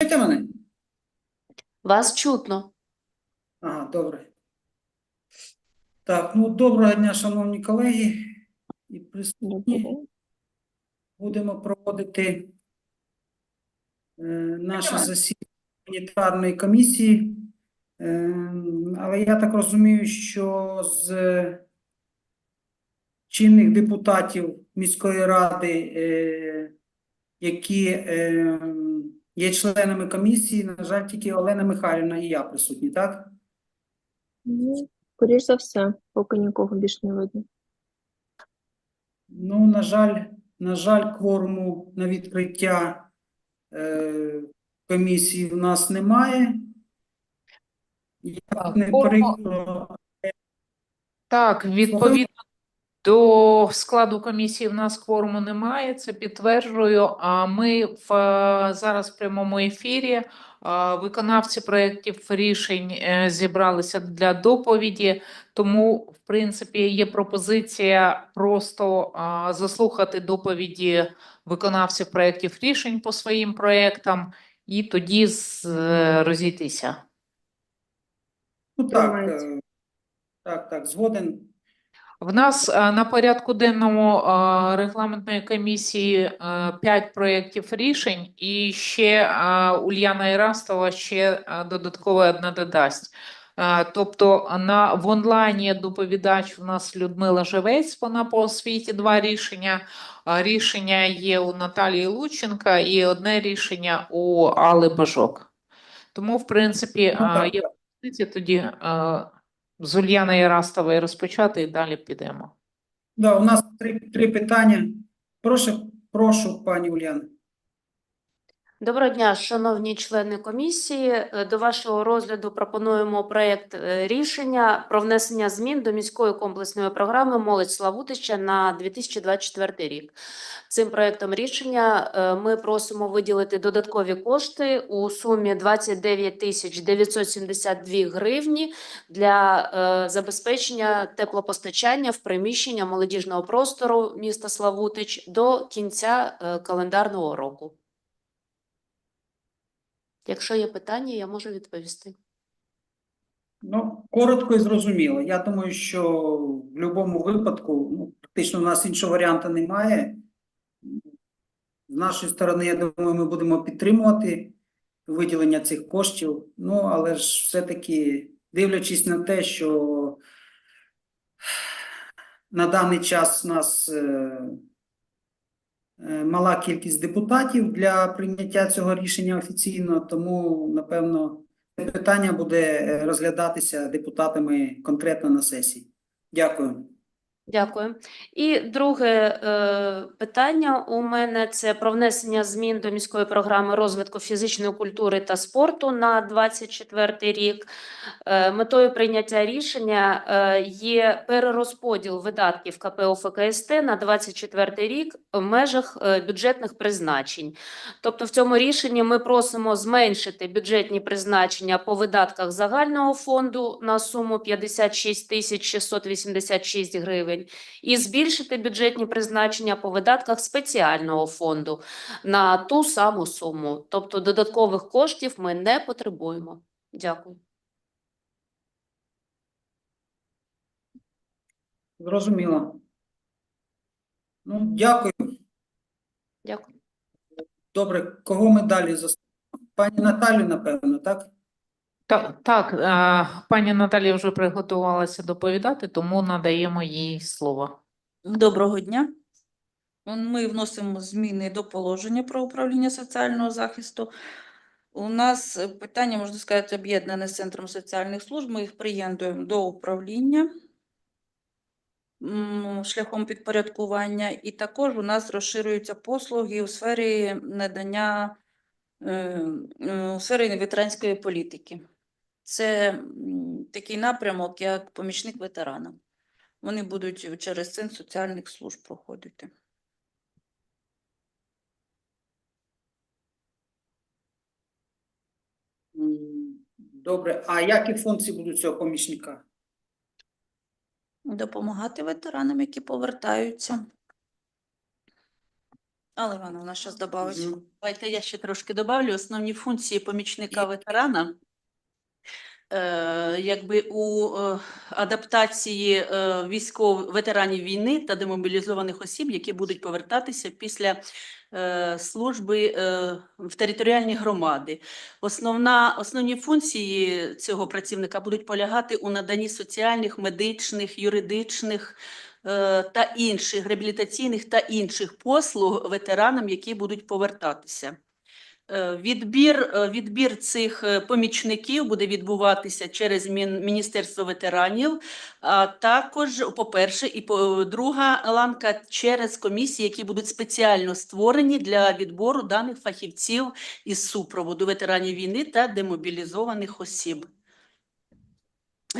Чуєте мене? Вас чутно. Ага, добре. Так, ну доброго дня, шановні колеги і присутні. Будемо проводити е, наше засідання гуманітарної комісії. Е, але я так розумію, що з чинних депутатів міської ради, е, які е, є членами комісії, на жаль, тільки Олена Михайлівна і я присутні, так? Ну, скоріш за все, поки нікого більш не видно. Ну, на жаль, на жаль, кворуму на відкриття е, комісії в нас немає. Як не кворуму- прикро, Так, відповідно до складу комісії в нас кворуму немає, це підтверджую. А ми в е, зараз в прямому ефірі е, виконавці проєктів рішень е, зібралися для доповіді, тому, в принципі, є пропозиція просто заслухати доповіді виконавців проєктів рішень по своїм проєктам і тоді розійтися. ну так, так, так, згоден. В нас е, на порядку денному е, регламентної комісії е, п'ять проєктів рішень, і ще Ульяна Ірастова ще е, додатково одне додасть. Тобто на в онлайні доповідач у нас Людмила Живець, вона по освіті два рішення. Рішення є у Наталії Лученка і одне рішення у Алли Бажок. Тому, в принципі, Ну, так. тоді з Ульяни Ярастової розпочати і далі підемо. Да, у нас три, три питання. Прошу, прошу, пані Уляна. Доброго дня, шановні члени комісії. Е, До вашого розгляду пропонуємо проєкт е, рішення про внесення змін до міської комплексної програми Молодь Славутища на 2024 рік. Цим проєктом рішення е, ми просимо виділити додаткові кошти у сумі 29 тисяч 972 гривні для забезпечення теплопостачання в приміщення молодіжного простору міста Славутич до кінця календарного року. Якщо є питання, я можу відповісти. Ну, коротко і зрозуміло. Я думаю, що в будь-якому випадку, ну, практично у нас іншого варіанту немає. З нашої сторони, я думаю, ми будемо підтримувати виділення цих коштів. Ну, але ж все-таки, дивлячись на те, що на даний час у нас е, мала кількість депутатів для прийняття цього рішення офіційно, тому, напевно, це питання буде е, розглядатися депутатами конкретно на сесії. Дякую. Дякую. І друге е, питання у мене це про внесення змін до міської програми розвитку фізичної культури та спорту на 24 рік. Е, метою прийняття рішення е, є перерозподіл видатків КП ОФКСТ на 24 рік в межах е, бюджетних призначень. Тобто в цьому рішенні ми просимо зменшити бюджетні призначення по видатках загального фонду на суму 56 тисяч 686 гривень і збільшити бюджетні призначення по видатках спеціального фонду на ту саму суму. Тобто додаткових коштів ми не потребуємо. Дякую. Зрозуміло. Ну, дякую. Дякую. Добре, кого ми далі заслухаємо? Пані Наталю, напевно, так? Так, так, е, пані Наталія вже приготувалася доповідати, тому надаємо їй слово. Доброго дня. Ми вносимо зміни до положення про управління соціального захисту. У нас питання, можна сказати, об'єднане з Центром соціальних служб. Ми їх приєднуємо до управління шляхом підпорядкування. І також у нас розширюються послуги у сфері надання е, е, у сфері ветеранської політики. Це такий напрямок, як помічник ветерана. Вони будуть через Центр соціальних служб проходити. Добре, а які функції будуть цього помічника? Допомагати ветеранам, які повертаються. Але Івановна, вона зараз добавить. Мгм. Давайте я ще трошки добавлю. Основні функції помічника ветерана. Е, якби у е, адаптації е, військових ветеранів війни та демобілізованих осіб, які будуть повертатися після служби в територіальній громади. Основна, основні функції цього працівника будуть полягати у наданні соціальних, медичних, юридичних та інших реабілітаційних та інших послуг ветеранам, які будуть повертатися. Е, Відбір, е, відбір цих е, помічників буде відбуватися через Міністерство ветеранів, а також, по-перше, і по друга ланка через комісії, які будуть спеціально створені для відбору даних фахівців із супроводу ветеранів війни та демобілізованих осіб.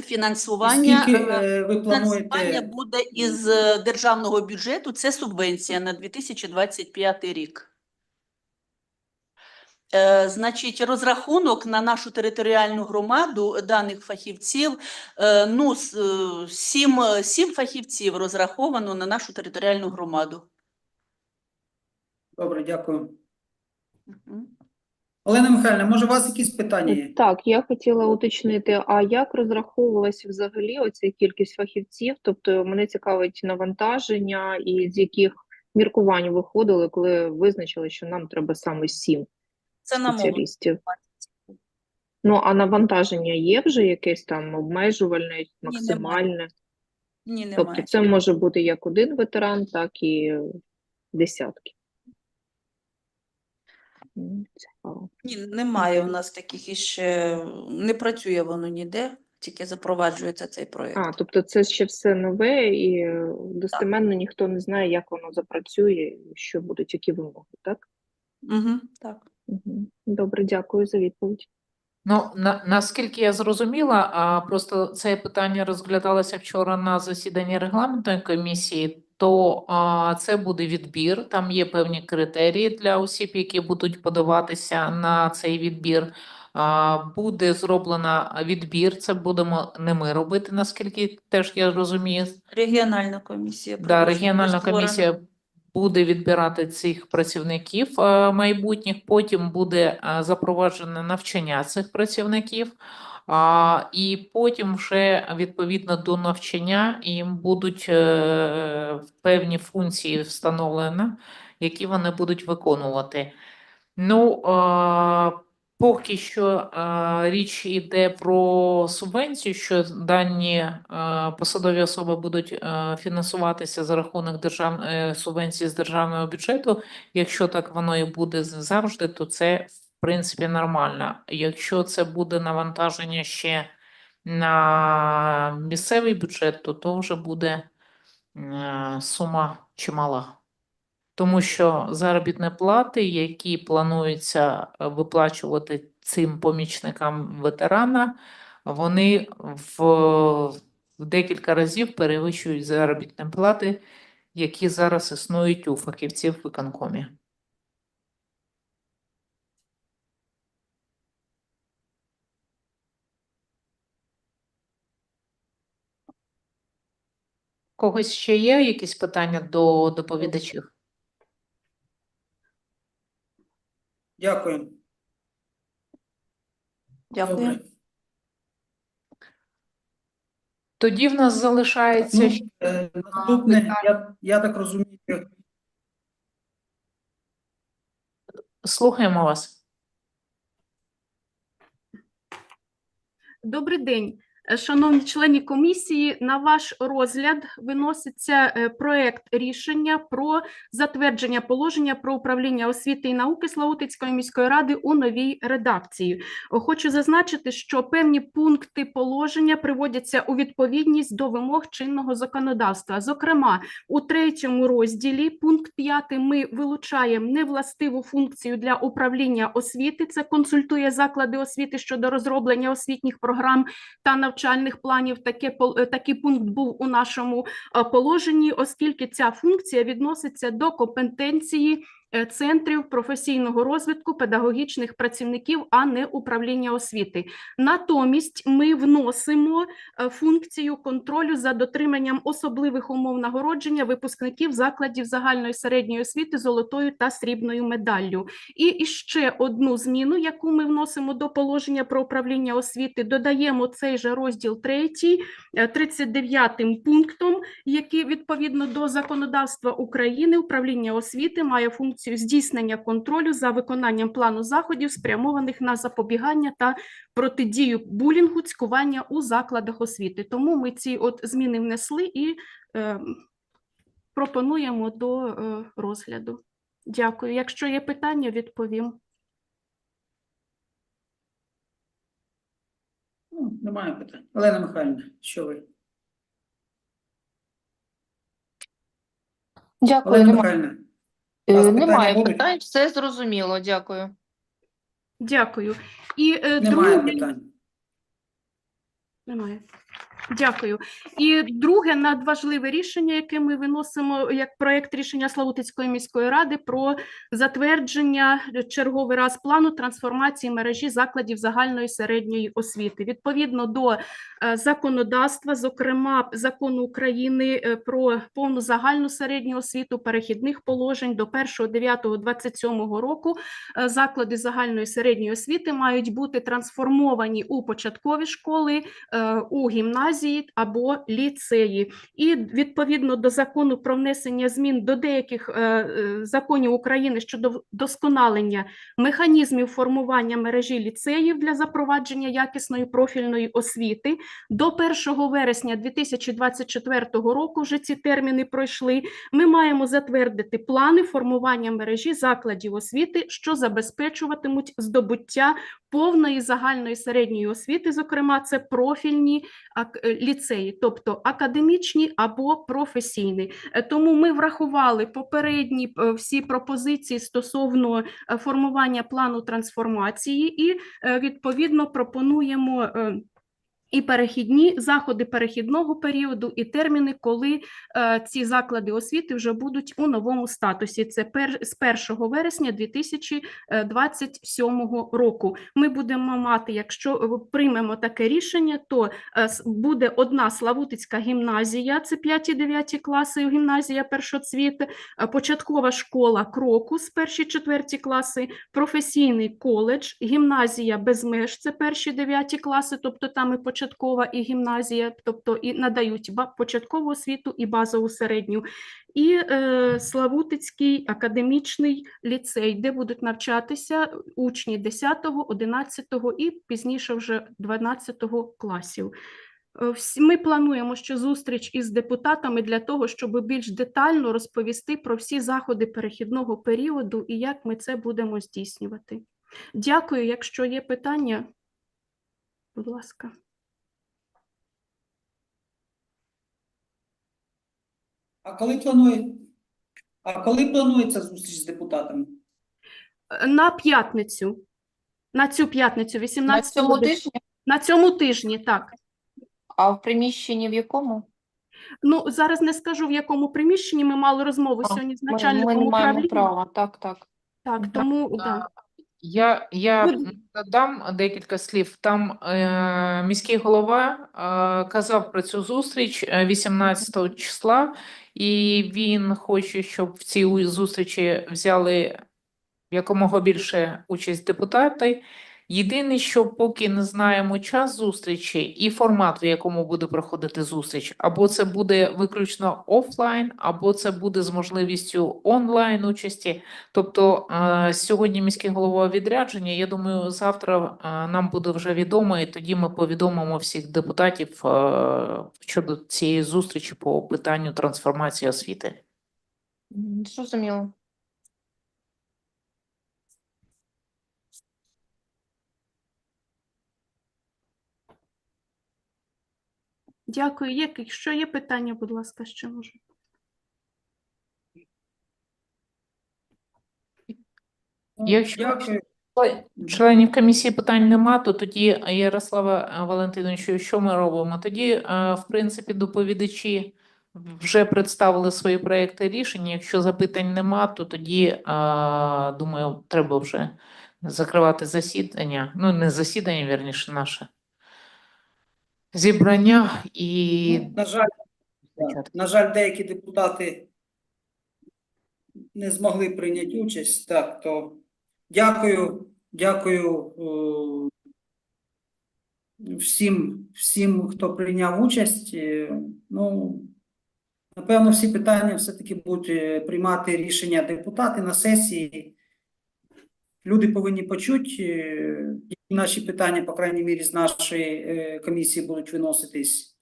Фінансування, ви фінансування буде із державного бюджету. Це субвенція на 2025 рік. Е, Значить, розрахунок на нашу територіальну громаду даних фахівців, е, ну, е, сім, сім фахівців розраховано на нашу територіальну громаду. Добре, дякую. Олена Михайлівна, може у вас якісь питання є? Так, я хотіла уточнити, а як розраховувалася взагалі оця кількість фахівців? Тобто мене цікавить навантаження і з яких міркувань виходили, коли визначили, що нам треба саме сім Це на мову. Ну, а навантаження є вже якесь там обмежувальне, максимальне? Ні, Тобто немає. це може бути як один ветеран, так і десятки. Цікаво. Ні, немає у нас таких іще, не працює воно ніде, тільки запроваджується цей проєкт. А, тобто це ще все нове, і достеменно ніхто не знає, як воно запрацює, і що будуть, які вимоги, так? Угу, так. Добре, дякую за відповідь. Ну, на, наскільки я зрозуміла, а просто це питання розглядалося вчора на засіданні регламентної комісії, то а, це буде відбір. Там є певні критерії для осіб, які будуть подаватися на цей відбір. А, буде зроблено відбір. Це будемо не ми робити, наскільки теж я розумію. Регіональна комісія. Да, регіональна створена. комісія буде відбирати цих працівників е, майбутніх. Потім буде запроваджено запроваджене навчання цих працівників, і потім вже відповідно до навчання їм будуть е, певні функції встановлені, які вони будуть виконувати. Ну, е, поки що е, річ йде про субвенцію, що дані е, посадові особи будуть е, фінансуватися за рахунок держав... субвенції з державного бюджету. Якщо так воно і буде завжди, то це в принципі нормально. Якщо це буде навантаження ще на місцевий бюджет, то то вже буде е, сума чимала. Тому що заробітні плати, які плануються е, виплачувати цим помічникам ветерана, вони в, в декілька разів перевищують заробітні плати, які зараз існують у фахівців виконкомі. Когось ще є якісь питання до доповідачів? Дякую. Дякую. Добре. Тоді в нас залишається Ну, ще е, наступне, я, я так розумію, слухаємо вас. Добрий день, шановні члени комісії. На ваш розгляд виноситься е, проект рішення про затвердження положення про управління освіти і науки Славутицької міської ради у новій редакції. Хочу зазначити, що певні пункти положення приводяться у відповідність до вимог чинного законодавства. Зокрема, у третьому розділі пункт 5 ми вилучаємо невластиву функцію для управління освіти. Це консультує заклади освіти щодо розроблення освітніх програм та навчальних планів. Таке е, такий пункт був у нашому е, положенні, оскільки ця функція відноситься до компетенції центрів професійного розвитку педагогічних працівників, а не управління освіти. Натомість ми вносимо е, функцію контролю за дотриманням особливих умов нагородження випускників закладів загальної середньої освіти золотою та срібною медаллю. І ще одну зміну, яку ми вносимо до положення про управління освіти, додаємо цей же розділ 3, 39 пунктом, який відповідно до законодавства України управління освіти має функцію здійснення контролю за виконанням плану заходів, спрямованих на запобігання та протидію булінгу, цькування у закладах освіти. Тому ми ці от зміни внесли і е, пропонуємо до е, розгляду. Дякую. Якщо є питання, відповім. Ну, немає питань. Олена Михайлівна, що ви? Дякую, Олена Михайлівна, вас е, питання немає будуть? питань, все зрозуміло, дякую. Дякую. І е, немає другий... питань. Немає. Дякую. І друге надважливе рішення, яке ми виносимо як проект рішення Славутицької міської ради про затвердження черговий раз плану трансформації мережі закладів загальної середньої освіти. Відповідно до е, законодавства, зокрема закону України е, про повну загальну середню освіту, перехідних положень до 1.9.27 року е, заклади загальної середньої освіти мають бути трансформовані у початкові школи, у гімназії або ліцеї. І відповідно до закону про внесення змін до деяких е, е, законів України щодо вдосконалення механізмів формування мережі ліцеїв для запровадження якісної профільної освіти, до 1 вересня 2024 року вже ці терміни пройшли. Ми маємо затвердити плани формування мережі закладів освіти, що забезпечуватимуть здобуття повної загальної середньої освіти, зокрема, це профільні ліцеї, тобто академічні або професійні. Е, Тому ми врахували попередні е, всі пропозиції стосовно е, формування плану трансформації і е, відповідно пропонуємо. І перехідні заходи перехідного періоду, і терміни, коли е, ці заклади освіти вже будуть у новому статусі. Це пер, з 1 вересня 2027 року. Ми будемо мати, якщо е, приймемо таке рішення, то е, буде одна Славутицька гімназія, це 5-9 класи, гімназія першоцвіт, е, початкова школа Крокус, перші четверті класи, професійний коледж, гімназія без меж, це перші 9 класи, тобто там і початкова, і гімназія, тобто і надають початкову освіту і базову середню, і е, Славутицький академічний ліцей, де будуть навчатися учні 10, 11 і пізніше вже 12 класів. Е, Ми плануємо ще зустріч із депутатами для того, щоб більш детально розповісти про всі заходи перехідного періоду і як ми це будемо здійснювати. Дякую. Якщо є питання, будь ласка. А коли планує? А коли планується зустріч з депутатами? На п'ятницю. На цю п'ятницю, На 18 цьому годин. тижні, На цьому тижні, так. а в приміщенні в якому? Ну, зараз не скажу, в якому приміщенні ми мали розмову А, сьогодні з Ми, начальником ми не маємо управління. права, так, так. Так, Так, тому а, да. Я, я Будь- декілька слів. Там е, міський голова е, казав про цю зустріч е, 18 числа, і він хоче, щоб в цій зустрічі взяли якомога більше участь депутати. Єдине, що поки не знаємо час зустрічі і формат, в якому буде проходити зустріч, або це буде виключно офлайн, або це буде з можливістю онлайн участі. Тобто е, сьогодні міський голова відрядження. Я думаю, завтра е, нам буде вже відомо, і тоді ми повідомимо всіх депутатів е, щодо цієї зустрічі по питанню трансформації освіти. Зрозуміло. Дякую. Якщо є питання, будь ласка, ще можу. Якщо- Дякую. Членів комісії питань нема, то тоді Ярослава е, Валентиновичу, що ми робимо? Тоді, е, в принципі, доповідачі вже представили свої проекти рішень. Якщо запитань нема, то тоді, думаю, треба вже закривати засідання. Ну, не засідання, вірніше, наше зібрання і Ну, на жаль, на жаль, деякі депутати не змогли прийняти участь. Так, то дякую, дякую е, всім, всім, хто прийняв участь. Е, Ну, напевно, всі питання все-таки будуть е, приймати рішення депутати на сесії. Люди повинні почути, е, наші питання, по крайній мірі, з нашої е, комісії будуть виноситись.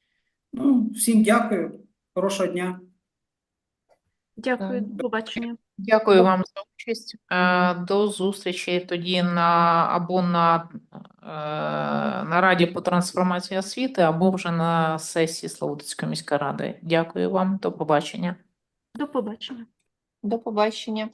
Ну, всім дякую. Хорошого дня. Дякую, до побачення. Дякую вам за участь. Е, До зустрічі тоді на або на, е, на Раді по трансформації освіти, або вже на сесії Славутицької міської ради. Дякую вам, до побачення. До побачення. До побачення.